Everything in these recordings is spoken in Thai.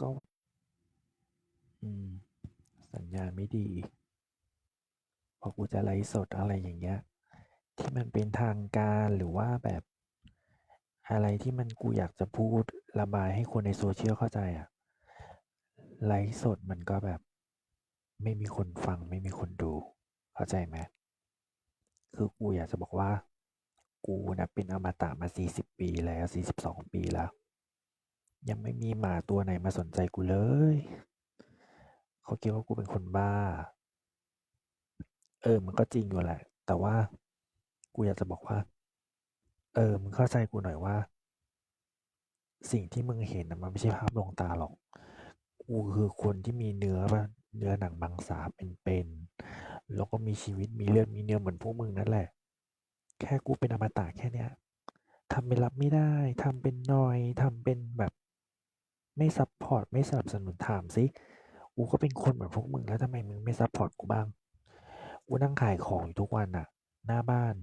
ก็ อืม สัญญาณไม่ดีพอกูจะไลฟ์สดอะไรอย่างเงี้ย ที่มันเป็นทางการหรือว่าแบบ อะไรที่มันกูอยากจะพูดระบายให้คนใน social เข้าใจอะไลฟ์สดมันก็แบบ ไม่มีคนฟังไม่มีคนดู เข้าใจไหม?คือกูอยากจะบอกว่า กูนะเป็นอมตะมา 40 ปีแล้ว 42 ปีแล้ว ยังไม่มีหมาตัวไหนมาสนใจกูเลย เขาคิดว่ากูเป็นคนบ้า เออ มันก็จริงอยู่แหละ แต่ว่ากูอยากจะบอกว่า เออ มึงเข้าใจกูหน่อยว่า สิ่งที่มึงเห็นนะมันไม่ใช่ภาพลวงตาหรอก กูคือคนที่มีเนื้อเนื้อหนังมังสาเป็นๆ แล้วก็มีชีวิตมีเลือดมีเนื้อเหมือนพวกมึงนั่นแหละ แค่กูเป็นอมตะแค่เนี้ยทำเป็นรับไม่ได้ ทำเป็นนอย ทำเป็นแบบ ไม่ซัปพอร์ตไม่สนับสนุนถามสิกูก็เป็นคนเหมือนพวกมึงแล้วทำไมมึงไม่ซัปพอร์ตกูบ้างกูนั่งขายของอยู่ทุกวันน่ะหน้าบ้าน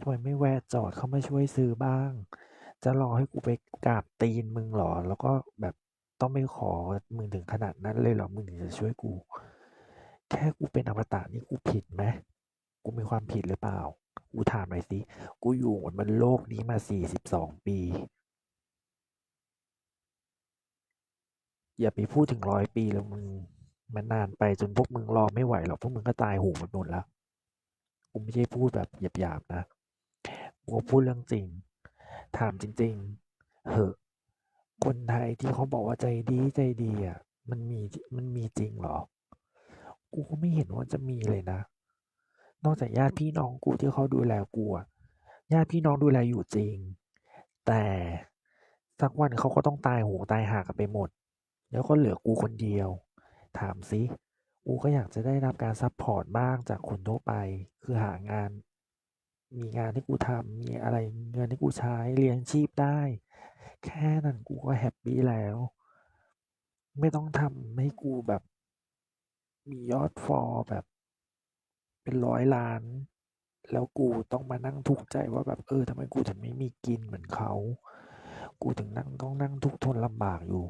ทำไมไม่แวะจอดเข้ามาช่วยซื้อบ้าง จะรอให้กูไปกราบตีนมึงเหรอ แล้วก็แบบต้องไปขอมึงถึงขนาดนั้นเลยเหรอมึงถึงจะช่วยกู แค่กูเป็นอมตะนี่กูผิดไหมกูมีความผิดหรือเปล่า กูถามหน่อยสิ กูอยู่บนโลกนี้มา 42 ปี อย่าไปพูดถึง100ปีเลยมึงมันนานไปจนพวกมึงรอไม่ไหวหรอกพวกมึงก็ตายหงกันหมดแล้วกูไม่ใช่พูดแบบหยาบๆนะกูพูดเรื่องจริง ถามจริง ๆ เหอะคนไทยที่เขาบอกว่าใจดีใจดีอะมันมีมันมีจริงหรอ?กูก็ไม่เห็นว่าจะมีเลยนะ นอกจากญาติพี่น้องกูที่เขาดูแลกูญาติพี่น้องดูแลอยู่จริง แต่สักวันเขาก็ต้องตายหงตายหากันไปหมด แล้วก็เหลือกูคนเดียว ถามสิกูก็อยากจะได้รับการซัปพอร์ตบ้างจากคนทั่วไป คือหางาน มีงานให้กูทำมีอะไรเงินให้กูใช้เลี้ยงชีพได้ แค่นั้นกูก็แฮปปี้แล้ว ไม่ต้องทำให้กูแบบ มียอดฟอลแบบ เป็น100ล้าน แล้วกูต้องมานั่งทุกข์ใจว่าแบบเออทำไมกูถึงไม่มีกินเหมือนเขา กูถึงนั่งต้องนั่งทุกข์ทนลำบากอยู่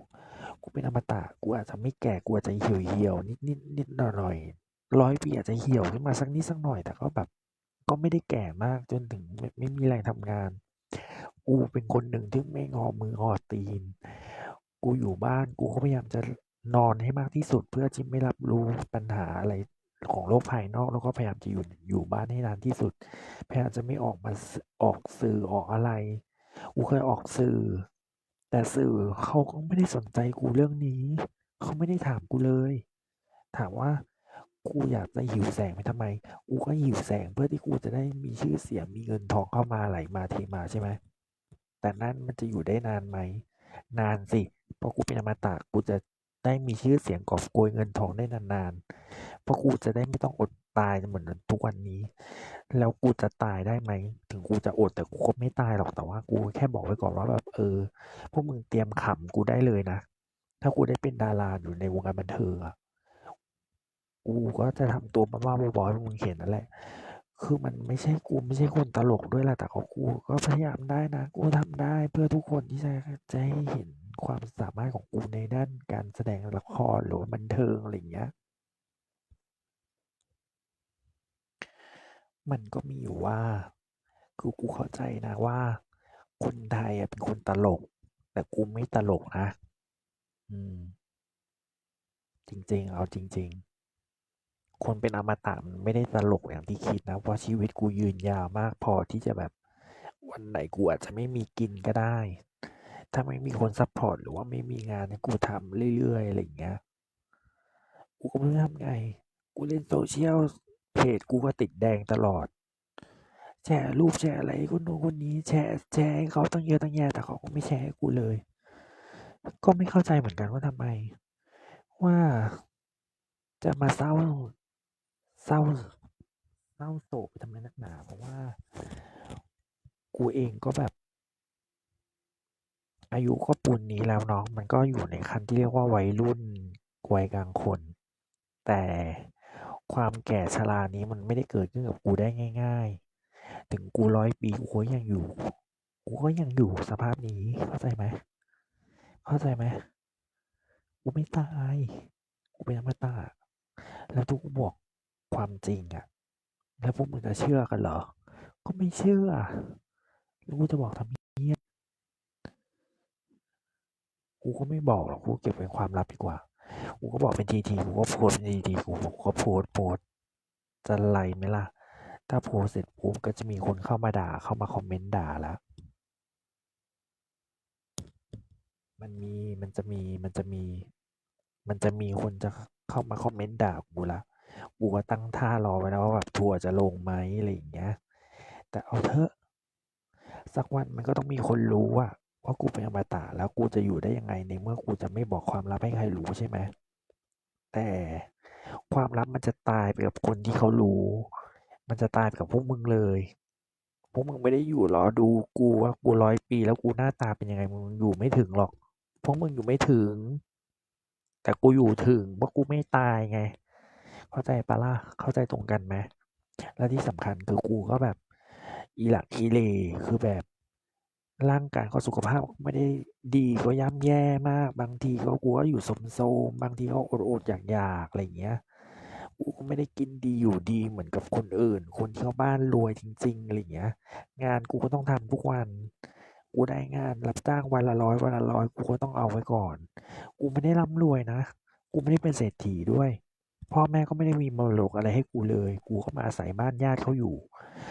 กูเป็นอมตะกูอาจจะไม่แก่กูอาจจะเหี่ยวๆนิดๆนิดหน่อยๆ100ปีอาจจะเหี่ยวขึ้นมาสักนิดสักหน่อย แต่ก็แบบ ก็ไม่ได้แก่มากจนถึงไม่ไม่มีแรงทำงาน กูเป็นคนหนึ่งที่ไม่งอมืองอตีน กูอยู่บ้านกูก็พยายามจะนอนให้มากที่สุดเพื่อที่ไม่รับรู้ปัญหาอะไรของโลกภายนอกแล้วก็พยายามจะอยู่อยู่บ้านให้นานที่สุดพยายามจะไม่ออกมาออกสื่อออกอะไร กูเคยออกสื่อ แต่สื่อเขาก็ไม่ได้สนใจกูเรื่องนี้ เขาไม่ได้ถามกูเลย ถามว่ากูอยากจะหิวแสงไปทำไม กูก็หิวแสงเพื่อที่กูจะได้มีชื่อเสียงมีเงินทองเข้ามาไหลมาเทมาใช่ไหม แต่นั่นมันจะอยู่ได้นานไหม นานสิ เพราะกูเป็นอมตะกูจะได้มีชื่อเสียงกอบโกยเงินทองได้นานๆ เพราะกูจะได้ไม่ต้องอด ตายเหมือนทุกวันนี้ แล้วกูจะตายได้ไหม ถึงกูจะอดแต่กูก็ไม่ตายหรอกแต่ว่ากูแค่บอกไว้ก่อนว่าแบบเออ พวกมึงเตรียมขำกูได้เลยนะ ถ้ากูได้เป็นดาราอยู่ในวงการบันเทิงอะกูก็จะทำตัวบ้าๆบอๆให้พวกมึงเห็นนั่นแหละ คือมันไม่ใช่กูไม่ใช่คนตลกด้วยแหละแต่ก็กูก็พยายามได้นะ กูทำได้เพื่อทุกคนที่จะจะให้เห็นความสามารถของกูในด้านการแสดงละครหรือบันเทิงอะไรอย่างเงี้ย มันก็มีอยู่ว่า คือกูเข้าใจนะว่า คนไทยอะเป็นคนตลก แต่กูไม่ตลกนะ อืม จริง ๆ เอาจริง ๆ คนเป็นอมตะมันไม่ได้ตลกอย่างที่คิดนะ เพราะชีวิตกูยืนยาวมากพอที่จะแบบ วันไหนกูอาจจะไม่มีกินก็ได้ ถ้าไม่มีคนซัปพอร์ตหรือว่าไม่มีงานให้กูทำเรื่อยๆอะไรอย่างเงี้ย กูก็ไม่รู้จะทำไง กูเล่น social เพจกูก็ติดแดงตลอด แชร์รูปแชร์อะไรคนนู้นคนนี้แชร์แชร์ให้เขาตั้งเยอะตั้งแยะแต่เขาก็ไม่แชร์กูเลย ก็ไม่เข้าใจเหมือนกันว่าทำไม ว่าจะมาเศร้าเศร้าเศร้าโศกทำไมนักหนา เพราะว่า กูเองก็แบบ อายุก็ปูนนี้แล้วเนาะมันก็อยู่ในขั้นที่เรียกว่าวัยรุ่นวัยกลางคน แต่ ความแก่ชรานี้มันไม่ได้เกิดขึ้นกับกูได้ง่าย ๆ ถึงกู100ปีกูก็ยังอยู่ กูก็ยังอยู่สภาพนี้เข้าใจไหมเข้าใจไหมกูไม่ตายกูเป็นอมตะแล้วทุกบอกความจริงอะแล้วพวกมึงจะเชื่อกันเหรอ ก็ไม่เชื่อแล้วกูจะบอกทำเนี้ยกูก็ไม่บอกหรอกกูเก็บเป็นความลับดีกว่า กูก็บอกเป็นทีทีกูก็โพสเป็นทีทีกูก็โพสโพสจะไล่ไหมล่ะ ถ้าโพสเสร็จปุ๊บก็จะมีคนเข้ามาด่าเข้ามาคอมเมนต์ด่าแล้วมันมีมันจะมีมันจะมี มันจะมีคนจะเข้ามาคอมเมนต์ด่ากูละกูก็ตั้งท่ารอไว้แล้วว่าแบบทัวร์จะลงไหมอะไรอย่างเงี้ย แต่เอาเถอะ สักวันมันก็ต้องมีคนรู้ว่า ว่ากูเป็นอมตะแล้วกูจะอยู่ได้ยังไงในเมื่อกูจะไม่บอกความลับให้ใครรู้ใช่ไหมแต่ความลับมันจะตายไปกับคนที่เขารู้ มันจะตายไปกับพวกมึงเลย พวกมึงไม่ได้อยู่หรอดูกูว่ากูร้อยปีแล้วกูหน้าตาเป็นยังไงมึงอยู่ไม่ถึงหรอก พวกมึงอยู่ไม่ถึง แต่กูอยู่ถึงเพราะกูไม่ตายไง เข้าใจปะล่ะเข้าใจตรงกันไหมและที่สำคัญคือกูก็แบบ อีหลักอีเลคือแบบ ร่างกายก็สุขภาพไม่ได้ดีก็ย่ำแย่มาก บางทีก็กูก็อยู่โทรมบางทีก็อดๆอยากๆอะไรอย่างเงี้ยกูก็ไม่ได้กินดีอยู่ดีเหมือนกับคนอื่น คนที่เขาบ้านรวยจริงๆอะไรอย่างเงี้ย งานกูก็ต้องทำทุกวัน กูได้งานรับจ้างวันละร้อยวันละร้อยกูก็ต้องเอาไว้ก่อน กูไม่ได้ร่ำรวยนะ กูไม่ได้เป็นเศรษฐีด้วย พ่อแม่ก็ไม่ได้มีมรดกอะไรให้กูเลย กูก็มาอาศัยบ้านญาติเขาอยู่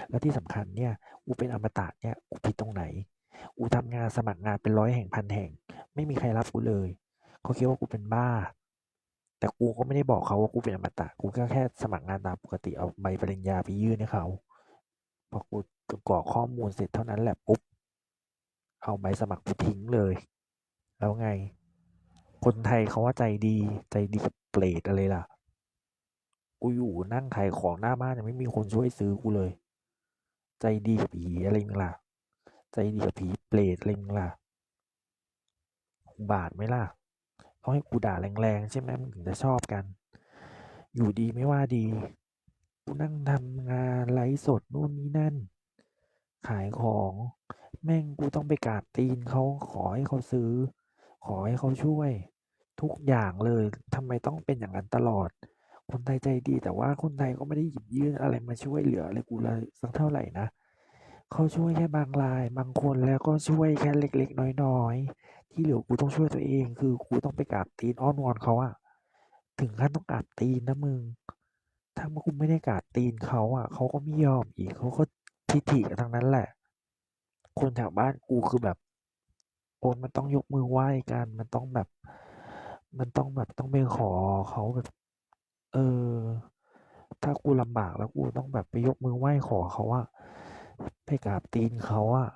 แล้วที่สำคัญเนี่ย กูเป็นอมตะเนี่ย กูผิดตรงไหน กูทำงานสมัครงานเป็นร้อยแห่งพันแห่ง ไม่มีใครรับกูเลยเขาคิดว่ากูเป็นบ้า แต่กูก็ไม่ได้บอกเขาว่ากูเป็นอมตะกูก็แค่สมัครงานตามปกติเอาใบปริญญาไปยื่นให้เขาพอกูกรอกข้อมูลเสร็จเท่านั้นแหละปุ๊บเอาใบสมัครกูทิ้งเลย แล้วไง คนไทยเขาว่าใจดีใจดีกับเปรตอะไรล่ะกูอยู่นั่งขายของหน้าบ้านยังไม่มีคนช่วยซื้อกูเลย ใจดีกับผีอะไรมึงล่ะ ใจดีกับผีเปรตอะไรมึงล่ะอุบาทไหมล่ะต้องให้กูด่าแรงๆใช่ไหมมึงถึงจะชอบกัน อยู่ดีไม่ว่าดี กูนั่งทำงานไลฟ์สดนู่นนี่นั่น ขายของแม่งกูต้องไปกาบตีนเขาขอให้เขาซื้อ ขอให้เขาช่วย ทุกอย่างเลยทำไมต้องเป็นอย่างนั้นตลอด คนไทยใจดีแต่ว่าคนไทยก็ไม่ได้หยิบยื่นอะไรมาช่วยเหลืออะไรกูเลยสักเท่าไหร่นะ เขาช่วยแค่บางรายบางคนแล้วก็ช่วยแค่เล็กๆ น้อยๆ ที่เหลือกูต้องช่วยตัวเอง คือกูต้องไปกราบตีนอ้อนวอนเขาอะถึงขั้นต้องกราบตีนนะมึง ถ้ากูไม่ได้กราบตีนเขาอะเขาก็ไม่ยอมอีกเขาก็ทิฐิกันทั้งนั้นแหละ คนแถวบ้านกูคือแบบ โอนมันต้องยกมือไหว้กัน มันต้องแบบ มันต้องแบบต้องไปขอเขาแบบ เออ ถ้ากูลำบากแล้วกูต้องแบบไปยกมือไหว้ขอเขาอะ ไปกราบตีนเขาอะ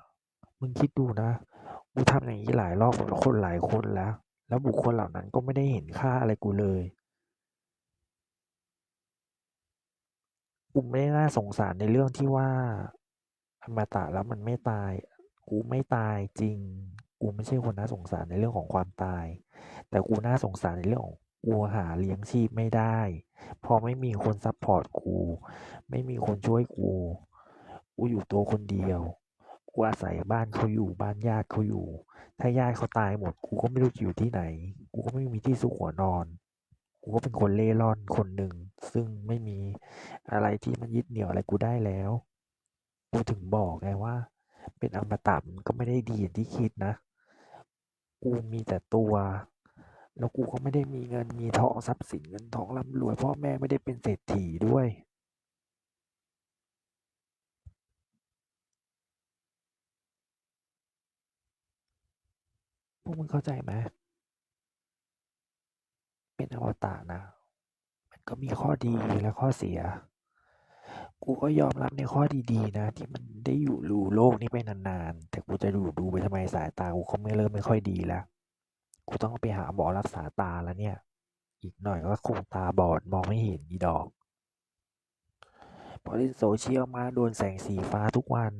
มึงคิดดูนะกูทำอย่างนี้หลายรอบกับคนหลายคนแล้ว แล้วบุคคลเหล่านั้นก็ไม่ได้เห็นค่าอะไรกูเลยกูไม่ได้น่าสงสารในเรื่องที่ว่าอมตะแล้วมันไม่ตาย กูไม่ตายจริง กูไม่ใช่คนน่าสงสารในเรื่องของความตาย แต่กูน่าสงสารในเรื่องของกูหาเลี้ยงชีพไม่ได้ พอไม่มีคนซัพพอร์ตกู ไม่มีคนช่วยกู กูอยู่ตัวคนเดียว กูอาศัยบ้านเขาอยู่บ้านญาติเขาอยู่ ถ้าญาติเขาตายหมด กูก็ไม่รู้จะอยู่ที่ไหน กูก็ไม่มีที่ซุกหัวนอน กูก็เป็นคนเล่ร่อนคนหนึ่ง ซึ่งไม่มีอะไรที่มันยึดเหนี่ยวอะไรกูได้แล้ว กูถึงบอกไงว่า เป็นอมตะมันก็ไม่ได้ดีอย่างที่คิดนะ กูมีแต่ตัวแล้วกูก็ไม่ได้มีเงินมีทองทรัพย์สินเงินทองร่ำรวยพ่อแม่ไม่ได้เป็นเศรษฐีด้วย วกมึงเข้าใจไหมเป็นอมตะนะ มันก็มีข้อดีและข้อเสีย กูก็ยอมรับในข้อดีๆนะ ที่มันได้อยู่รูโลกนี้ไปนานๆ แต่กูจะดูดูไปทำไมสายตากูก็ไม่เริ่มไม่ค่อยดีแล้ว กูต้องไปหาหมอรักษาตาแล้วเนี่ย อีกหน่อยก็คงตาบอดมองไม่เห็นอีดอกพอเล่นโซเชียลมาโดนแสงสีฟ้าทุกวัน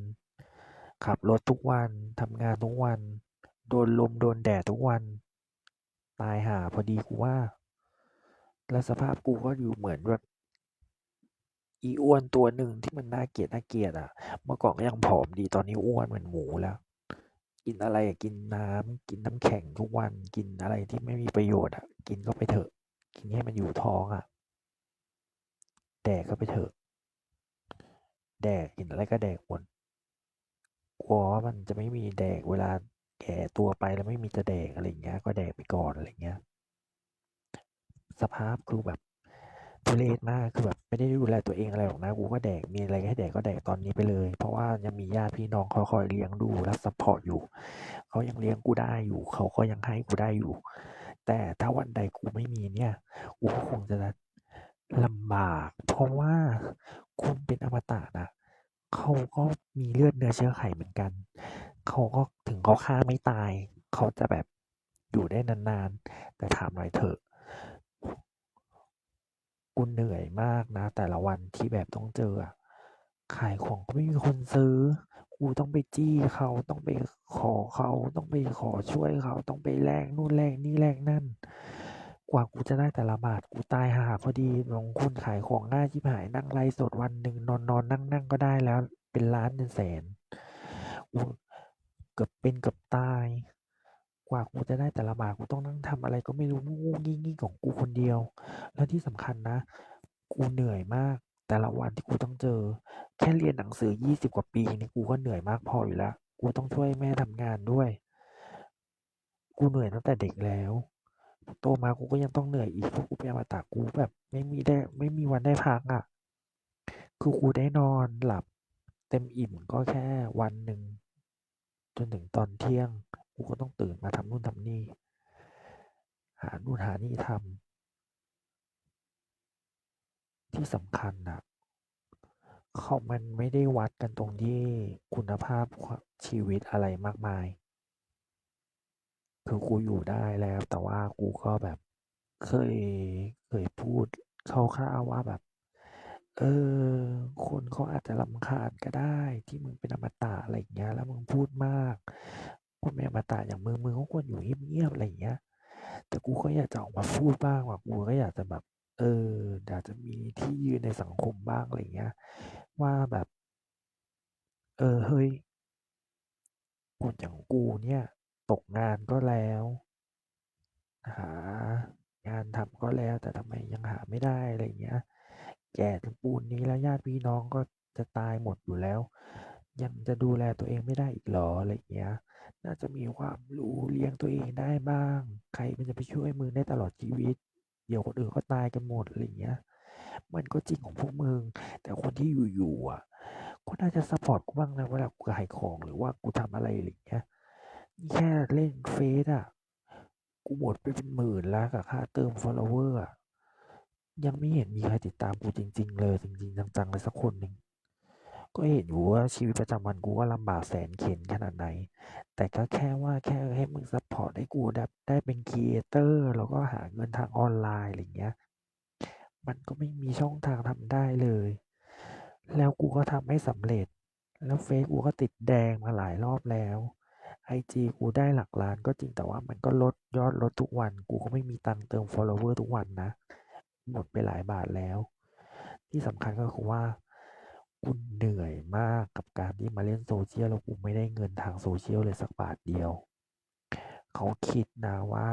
ขับรถทุกวันทำงานทุกวัน โดนลมโดนแดดทุกวัน ตายหาพอดีกูว่า แล้วสภาพกูก็อยู่เหมือนแบบอีอ้วนตัวหนึ่งที่มันน่าเกลียดน่าเกลียดอะ เมื่อก่อนก็ยังผอมดีตอนนี้อ้วนเหมือนหมูแล้ว กินอะไรกินน้ำกินน้ำแข็งทุกวันกินอะไรที่ไม่มีประโยชน์อะกินเข้าไปเถอะ กินให้มันอยู่ท้องอะแดกเข้าไปเถอะ แดกเห็นอะไรก็แดกหมดกลัวว่ามันจะไม่มีแดกเวลา แก่ตัวไปแล้วไม่มีจะแดกอะไรเงี้ย ก็แดกไปก่อนอะไรเงี้ย สภาพคือแบบทุเรศมากคือแบบไม่ได้ดูแลตัวเองอะไรหรอกนะกูก็แดกมีอะไรให้แดกก็แดกตอนนี้ไปเลย เพราะว่ายังมีญาติพี่น้องเขาคอยเลี้ยงดูและซัพพอร์ตอยู่เขายังเลี้ยงกูได้อยู่เขาก็ยังให้กูได้อยู่ แต่ถ้าวันใดกูไม่มีเนี่ยกูคงจะลำบาก เพราะว่าคนเป็นอมตะนะเขาก็มีเลือดเนื้อเชื้อไขเหมือนกัน เขาก็ถึงเขาฆ่าไม่ตาย เขาจะแบบอยู่ได้นานๆ แต่ถามหน่อยเถอะกูเหนื่อยมากนะ แต่ละวันที่แบบต้องเจอขายของก็ไม่มีคนซื้อ กูต้องไปจี้เขาต้องไปขอเขาต้องไปขอช่วยเขาต้องไปแลกนู่นแลกนี่แลกนั่น กว่ากูจะได้แต่ละบาทกูตายหาพอดีบางคนขายของง่ายชิบหายนั่งไลฟ์สดวันหนึ่งนอนนอนนั่งนั่งก็ได้แล้ว เป็นล้านเป็นแสน กูเกือบเป็นเกือบตาย กว่ากูจะได้แต่ละบาทกูต้องนั่งทำอะไรก็ไม่รู้งูงี้งี้ของกูคนเดียว แล้วที่สำคัญนะ กูเหนื่อยมาก แต่ละวันที่กูต้องเจอ แค่เรียนหนังสือยี่สิบกว่าปีนี่กูก็เหนื่อยมากพออยู่แล้วกูต้องช่วยแม่ทำงานด้วย กูเหนื่อยตั้งแต่เด็กแล้วโตมากูก็ยังต้องเหนื่อยอีกเพราะกูเป็นอมตะกูแบบ ไม่มีได้ ไม่มีวันได้พักอะ่ะ คือกูได้นอนหลับ เต็มอิ่มก็แค่วันหนึ่ง จนถึงตอนเที่ยงกูก็ต้องตื่นมาทำนู่นทำนี่ หานู่นหานี่ทำที่สำคัญนะเขามันไม่ได้วัดกันตรงที่คุณภาพชีวิตอะไรมากมาย คือกูอยู่ได้แล้ว แต่ว่ากูก็แบบเคยเคยพูดคร่าวๆว่าแบบ เออ คนเขาอาจจะรำคาญก็ได้ ที่มึงเป็นอมตะ อะไรอย่างเงี้ย แล้วมึงพูดมาก คนเป็นอมตะอย่างมึง มึงก็ควรอยู่เงียบๆอะไรอย่างเงี้ย แต่กูก็อยากจะออกมาพูดบ้างว่ากูก็อยากจะแบบ เอออยากจะมีที่ยืนในสังคมบ้างอะไรอย่างเงี้ย ว่าแบบ เออ เฮ้ย คนอย่างกูเนี่ย ตกงานก็แล้ว หางานทำก็แล้ว แต่ทำไมยังหาไม่ได้อะไรอย่างเงี้ย แก่ถึงปูนนี้แล้วญาติพี่น้องก็จะตายหมดอยู่แล้ว ยังจะดูแลตัวเองไม่ได้อีกหรออะไรอย่างเงี้ย น่าจะมีความรู้เลี้ยงตัวเองได้บ้าง ใครมันจะไปช่วยมึงได้ตลอดชีวิต เดี๋ยวคนอื่นก็ตายกันหมดอะไรอย่างเงี้ย มันก็จริงของพวกมึง แต่คนที่อยู่ๆอะก็น่าจะซัพพอร์ตกูบ้างนะเวลากูขายของหรือว่ากูทำอะไรอะไรอย่างเงี้ยนี่แค่เล่นเฟซอะ กูหมดไปเป็นหมื่นแล้วกับค่าเติม follower อะ ยังไม่เห็นมีใครติดตามกูจริง ๆ เลยจริง ๆ จังๆเลยสักคนหนึ่งก็เห็นอยู่ว่าชีวิตประจำวันกูก็ลำบากแสนเข็ญขนาดไหน แต่ก็แค่ว่าแค่ให้มึงซัพพอร์ตให้กูได้ได้เป็นครีเอเตอร์แล้วก็หาเงินทางออนไลน์อะไรเงี้ย มันก็ไม่มีช่องทางทำได้เลย แล้วกูก็ทำไม่สำเร็จ แล้วเฟซกูก็ติดแดงมาหลายรอบแล้วไอจีกูได้หลักล้านก็จริงแต่ว่ามันก็ลดยอดลดทุกวัน กูก็ไม่มีตังเติม follower ทุกวันนะ หมดไปหลายบาทแล้ว ที่สำคัญก็คือว่ากูเหนื่อยมากกับการที่มาเล่นโซเชียลแล้วกูไม่ได้เงินทางโซเชียลเลยสักบาทเดียว เขาคิดนะว่า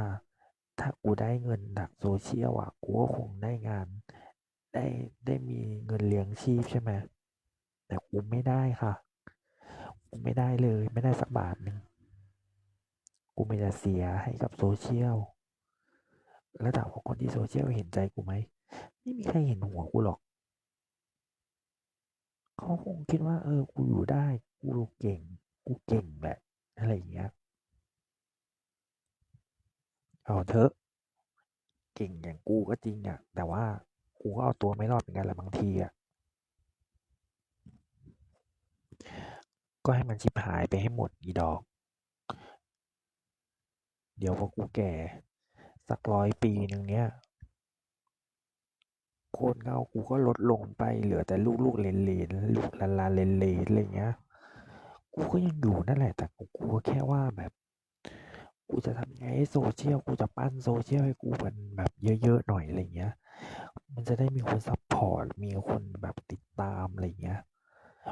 ถ้ากูได้เงินจากโซเชียลอะกูก็คงได้งาน ได้ได้มีเงินเลี้ยงชีพใช่ไหมแต่กูไม่ได้ค่ะกูไม่ได้เลย ไม่ได้สักบาทหนึ่งกูไมีแต่เสียให้กับโซเชียล แล้วถามว่าคนที่โซเชียลเห็นใจกูไหม ไม่มีใครเห็นหัวกูหรอก เขาคงคิดว่า เออ กูอยู่ได้ กูเก่ง กูเก่งแหละ อะไรอย่างเงี้ย เอาเถอะ เก่งอย่างกูก็จริงอะแต่ว่ากูก็เอาตัวไม่รอดเหมือนกันแหละบางทีอะก็ให้มันชิบหายไปให้หมดอีดอก เดี๋ยวพอกูแก่ สักร้อยปีหนึ่งเนี้ยโคนเงากูก็ลดลงไปเหลือแต่ลูกลูกเลนเลนลูกลาลาเลนเลนอะไรเงี้ย กูก็ยังอยู่นั่นแหละแต่กูกูก็แค่ว่าแบบ กูจะทำไงให้โซเชียลกูจะปั้นโซเชียลให้กูมันแบบเยอะๆหน่อยอะไรเงี้ย มันจะได้มีคนซัพพอร์ตมีคนแบบติดตามอะไรเงี้ย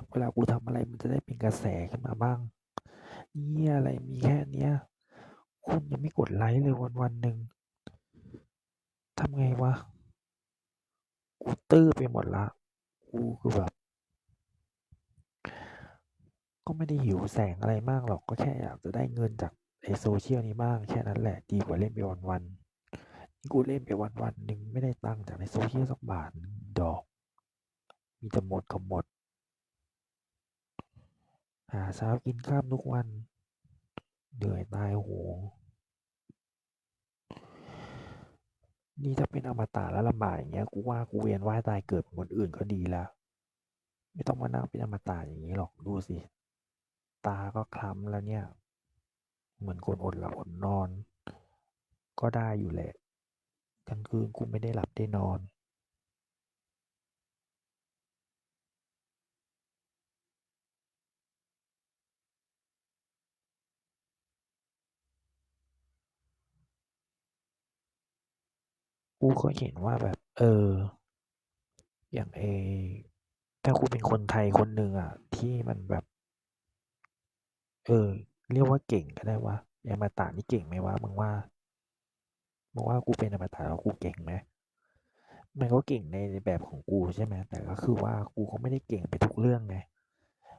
เวลากูทำอะไรมันจะได้เป็นกระแสขึ้นมาบ้างเหี้ยอะไรมีแค่เนี้ยคนยังไม่กดไลค์เลยวันๆหนึ่ง ทำไงวะ กูตื้อไปหมดละ กูคือแบบ ก็ไม่ได้หิวแสงอะไรมากหรอก ก็แค่อยากจะได้เงินจากไอโซเชียลนี้บ้างแค่นั้นแหละ ดีกว่าเล่นไปวันๆนี่กูเล่นไปวันๆหนึ่งไม่ได้ตังค์จากในโซเชียลสักบาทดอก มีแต่หมดกับหมด หาเช้ากินข้ามทุกวัน เหนื่อยตายโหง นี่ถ้าเป็นอมตะแล้วลำบากอย่างเงี้ย กูว่ากูเวียนว่ายตายเกิดเหมือนคนอื่นก็ดีแล้ว ไม่ต้องมานั่งเป็นอมตะอย่างนี้หรอกดูสิ ตาก็คล้ำแล้วเนี่ย เหมือนคนอดหลับอดนอน ก็ได้อยู่แหละกลางคืนกูไม่ได้หลับได้นอน กูก็เห็นว่าแบบ เออ อย่างไอถ้ากูเป็นคนไทยคนหนึ่งอะ ที่มันแบบ เออ เรียกว่าเก่งก็ได้วะอมตะนี่เก่งไหมวะมึงว่ามึงว่ากูเป็นอมตะแล้วกูเก่งไหมมันก็เก่งในแบบของกูใช่ไหมแต่ก็คือว่ากูก็ไม่ได้เก่งไปทุกเรื่องไง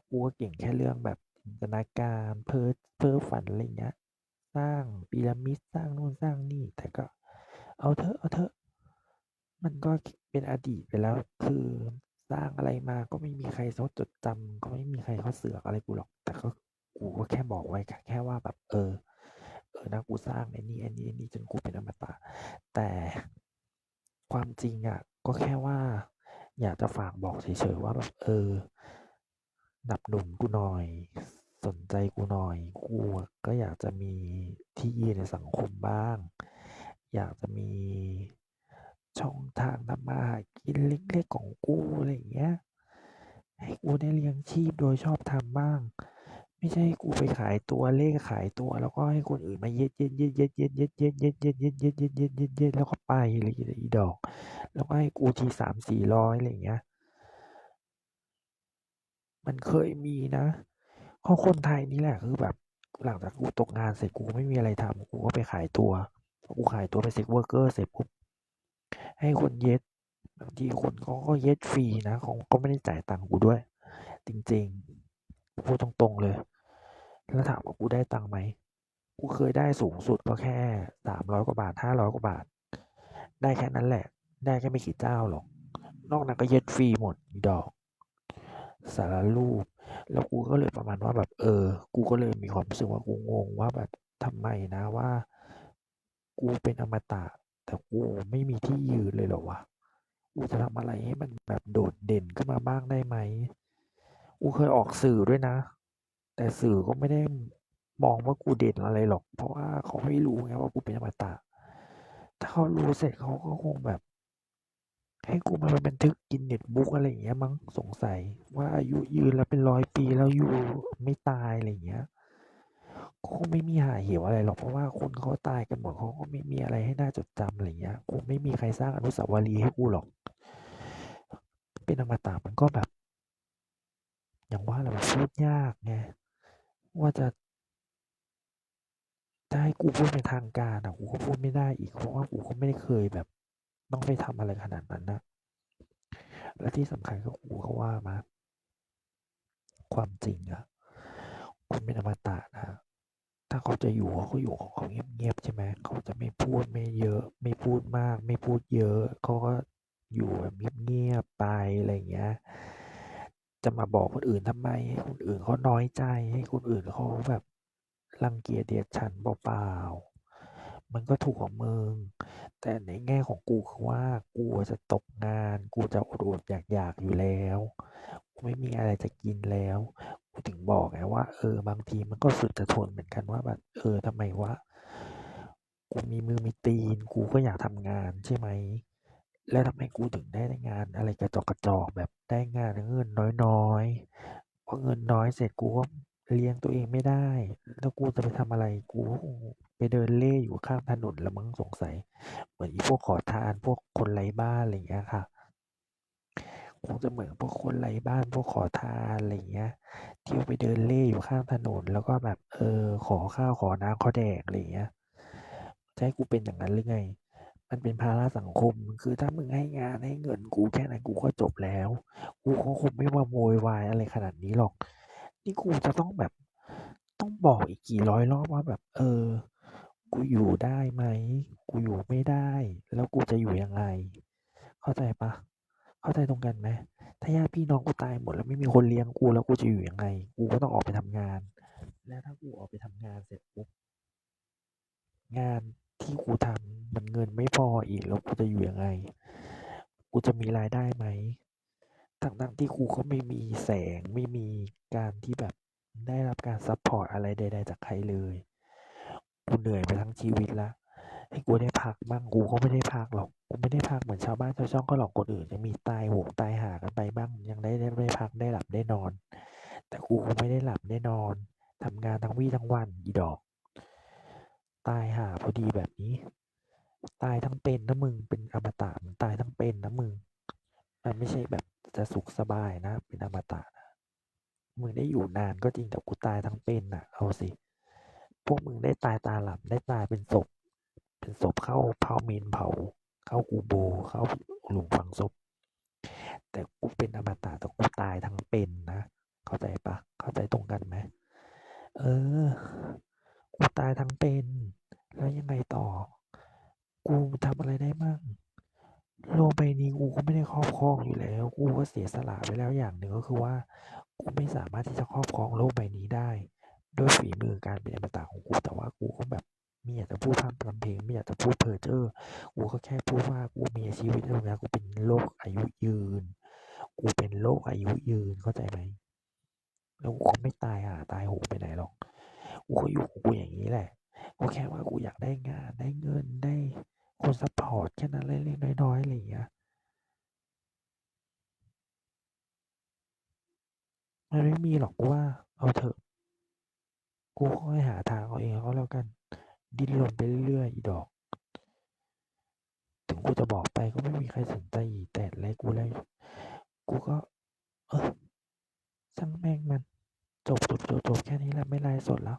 กูก็เก่งแค่เรื่องแบบจินตนาการเพ้อเพ้อฝันอะไรเงี้ย สร้างพีระมิดสร้างนู่นสร้างนี่ แต่ก็ เอาเถอะเอาเถอะ มันก็เป็นอดีตไปแล้ว คือสร้างอะไรมาก็ไม่มีใครเขาจดจำก็ไม่มีใครเขาเสือกอะไรกูหรอก แต่ก็กูก็แค่บอกไว้แค่ว่าแบบ เออ เออนะกูสร้างไอ้นี่ไอ้นี่ไอ้นี่จนกูเป็นอมตะ แต่ความจริงอะ ก็แค่ว่า อยากจะฝากบอกเฉยๆว่าแบบเออหนับหนุนกูหน่อย สนใจกูหน่อย กูอะก็อยากจะมีที่ยืนในสังคมบ้าง อยากจะมีช่องทางทำมาหากินเล็กๆของกูอะไรอย่างเงี้ย ให้กูได้เลี้ยงชีพโดยชอบทำบ้าง ไม่ใช่กูไปขายตัวเลขขายตัว แล้วก็ให้คนอื่นมาเย็ดเย็ดเย็ดเย็ดเย็ดเย็ดเย็ดเย็ดเย็ดเย็ดเย็ดเย็ดเย็ดเย็ดเย็ดแล้วก็ไปเลยอีดอก แล้วก็ให้กูทีสามสี่ร้อยอะไรอย่างเงี้ย มันเคยมีนะเพราะคนไทยนี่แหละคือแบบหลังจากกูตกงานเสร็จกูไม่มีอะไรทำกูก็ไปขายตัว พอกูขายตัวไปเซ็กเวอร์เกอร์เสร็จปุ๊บให้คนเย็ดบางทีคนเขาก็เย็ดฟรีนะเขาก็ไม่ได้จ่ายตังค์กูด้วย จริงๆพูดตรงๆเลย แล้วถามว่ากูได้ตังค์ไหมกูเคยได้สูงสุดก็แค่สามร้อยกว่าบาทห้าร้อยกว่าบาท ได้แค่นั้นแหละ ได้แค่ไม่กี่เจ้าหรอก นอกนั้นก็เย็ดฟรีหมดดอก สารรูป แล้วกูก็เลยประมาณว่าแบบเออ กูก็เลยมีความรู้สึกว่ากูงงว่าแบบทำไมนะว่า กูเป็นอมตะ แต่กูไม่มีที่ยืนเลยเหรอวะกูจะทำอะไรให้มันแบบโดดเด่นขึ้นมาบ้างได้ไหมกูเคยออกสื่อด้วยนะ แต่สื่อก็ไม่ได้มองว่ากูเด่นอะไรหรอก เพราะว่าเขาไม่รู้ไงว่ากูเป็นอมตะ ถ้าเขารู้เสร็จเขาก็คงแบบ ให้กูมาบันทึกกินเน็ตบุ๊กอะไรอย่างเงี้ยมั้งสงสัย ว่าอายุยืนแล้วเป็นร้อยปีแล้วอยู่ไม่ตายอะไรอย่างเงี้ย คงไม่มีหาเหวอะไรหรอกเพราะว่าคนเขาตายกันหมดเขาก็ไม่มีอะไรให้น่าจดจำอะไรเงี้ยคงไม่มีใครสร้างอนุสาวรีย์ให้กูหรอก เป็นอมตะมันก็แบบ อย่างว่าแหละมันพูดยากไงว่าจะจะให้กูพูดเป็นทางการอะกูก็พูดไม่ได้อีกเพราะว่ากูก็ไม่ได้เคยแบบ ต้องไปทำอะไรขนาดนั้นนะและที่สำคัญก็กูก็ว่ามา ความจริงอะคนเป็นอมตะนะ ถ้าเขาจะอยู่เขาก็อยู่ของเขาเงียบๆใช่ไหมเขาจะไม่พูดไม่เยอะ ไม่พูดมาก ไม่พูดเยอะเขาก็อยู่แบบเงียบๆไปอะไรอย่างเงี้ย จะมาบอกคนอื่นทำไมให้คนอื่นเขาน้อยใจให้คนอื่นเขาแบบรังเกียจเดียดฉันเปล่าๆมันก็ถูกของมึงแต่ในแง่ของกูคือว่ากูจะตกงาน กูจะอดๆอยากๆอยู่แล้วกูไม่มีอะไรจะกินแล้ว ถึงบอกไงว่าเออบางทีมันก็สุดจะทนเหมือนกันว่าแบบเออทำไมวะกูมีมือมีตีน กูก็อยากทำงานใช่ไหมแล้วทำไมกูถึงได้งาน อะไรกระจอกกระจอกแบบได้งานเงินน้อยๆพอเงินน้อยเสร็จกูก็เลี้ยงตัวเองไม่ได้ แล้วกูจะไปทำอะไร กูไปเดินเล่อยู่ข้างถนนละมั้งสงสัย เหมือนอีพวกขอทานพวกคนไร้บ้านอะไรอย่างเงี้ยค่ะ คงจะเหมือนพวกคนไร้บ้านพวกขอทานอะไรเงี้ยที่ไปเดินเล่อยู่ข้างถนน แล้วก็แบบ เออ ขอข้าวขอน้ำขาแดกอะไรเงี้ยจะให้กูเป็นอย่างนั้นหรือไง มันเป็นภาระสังคม คือถ้ามึงให้งานให้เงินกูแค่นั้นกูก็จบแล้ว กูก็คงไม่มาโวยวายอะไรขนาดนี้หรอก นี่กูจะต้องแบบ ต้องบอกอีกกี่ร้อยรอบว่าแบบ เออ กูอยู่ได้ไหม กูอยู่ไม่ได้ แล้วกูจะอยู่ยังไง เข้าใจปล่า เข้าใจตรงกันไหมถ้าญาติพี่น้องกูตายหมดแล้วไม่มีคนเลี้ยงกูแล้วกูจะอยู่ยังไง กูก็ต้องออกไปทำงาน แล้วถ้ากูออกไปทำงานเสร็จปุ๊บงานที่กูทำมันเงินไม่พออีกแล้วกูจะอยู่ยังไง กูจะมีรายได้ไหมทั้งๆที่กูก็ไม่มีแสงไม่มีการที่แบบได้รับการซัปพอร์ตอะไรใด ๆ จากใครเลย กูเหนื่อยมาทั้งชีวิตแล้ว ให้กูได้พักบ้างกูก็ไม่ได้พักหรอกกูไม่ได้พักเหมือนชาวบ้านชาวช่องเขาหรอกคนอื่นยังมีตายโหงตายหากันไปบ้างยังได้ได้ได้พักได้หลับได้นอน แต่กูไม่ได้หลับได้นอนทำงานทั้งวี่ทั้งวันอีดอก ตายห่าพอดีแบบนี้ ตายทั้งเป็นนะมึงเป็นอมตะมึงตายทั้งเป็นนะมึงมันไม่ใช่แบบจะสุขสบายนะ เป็นอมตะนะมึงได้อยู่นานก็จริงแต่กูตายทั้งเป็นน่ะ เอาสิพวกมึงได้ตายตาหลับได้ตายเป็นศพ เป็นศพเข้าเผาเมนเผา เข้ากูโบ เข้าหลุมฝังศพ แต่กูเป็นอมตะแต่กูตายทั้งเป็นนะ เข้าใจปล่าเข้าใจตรงกันไหมเออ กูตายทั้งเป็น แล้วยังไงต่อ กูทำอะไรได้มั่งโลกใบนี้กูก็ไม่ได้ครอบครองอยู่แล้ว กูก็เสียสละไปแล้วอย่างหนึ่งก็คือว่า กูไม่สามารถที่จะครอบครองโลกใบนี้ได้ ด้วยฝีมือการเป็นอมตะของกูแต่ว่ากูก็แบบ ไม่อยากจะพูดพร่ำทำเพลง ไม่อยากจะพูดเพ้อเจ้อกูก็แค่พูดว่ากูมีชีวิตตรงเนี้ยกูเป็นโรคอายุยืน กูเป็นโรคอายุยืนเข้าใจไหมแล้วกูไม่ตายห่าตายโหงไปไหนหรอกกูก็อยู่ของกูอย่างงี้แหละก็แค่ว่ากูอยากได้งานได้เงินได้คนซัปพอร์ตแค่นั้นเล็กๆน้อยๆอะไรอย่างเงี้ยมันไม่มีหรอกกูว่า เอาเถอะ กูค่อยหาทางเอาเองก็แล้วกัน ดิ้นรนไปเรื่อยๆอีดอก ถึงกูจะบอกไปก็ไม่มีใครสนใจแตดอะไรกูเลยกูก็ เออช่างแม่งมัน จบๆๆๆแค่นี้แหละไม่ไลฟ์สดแล้ว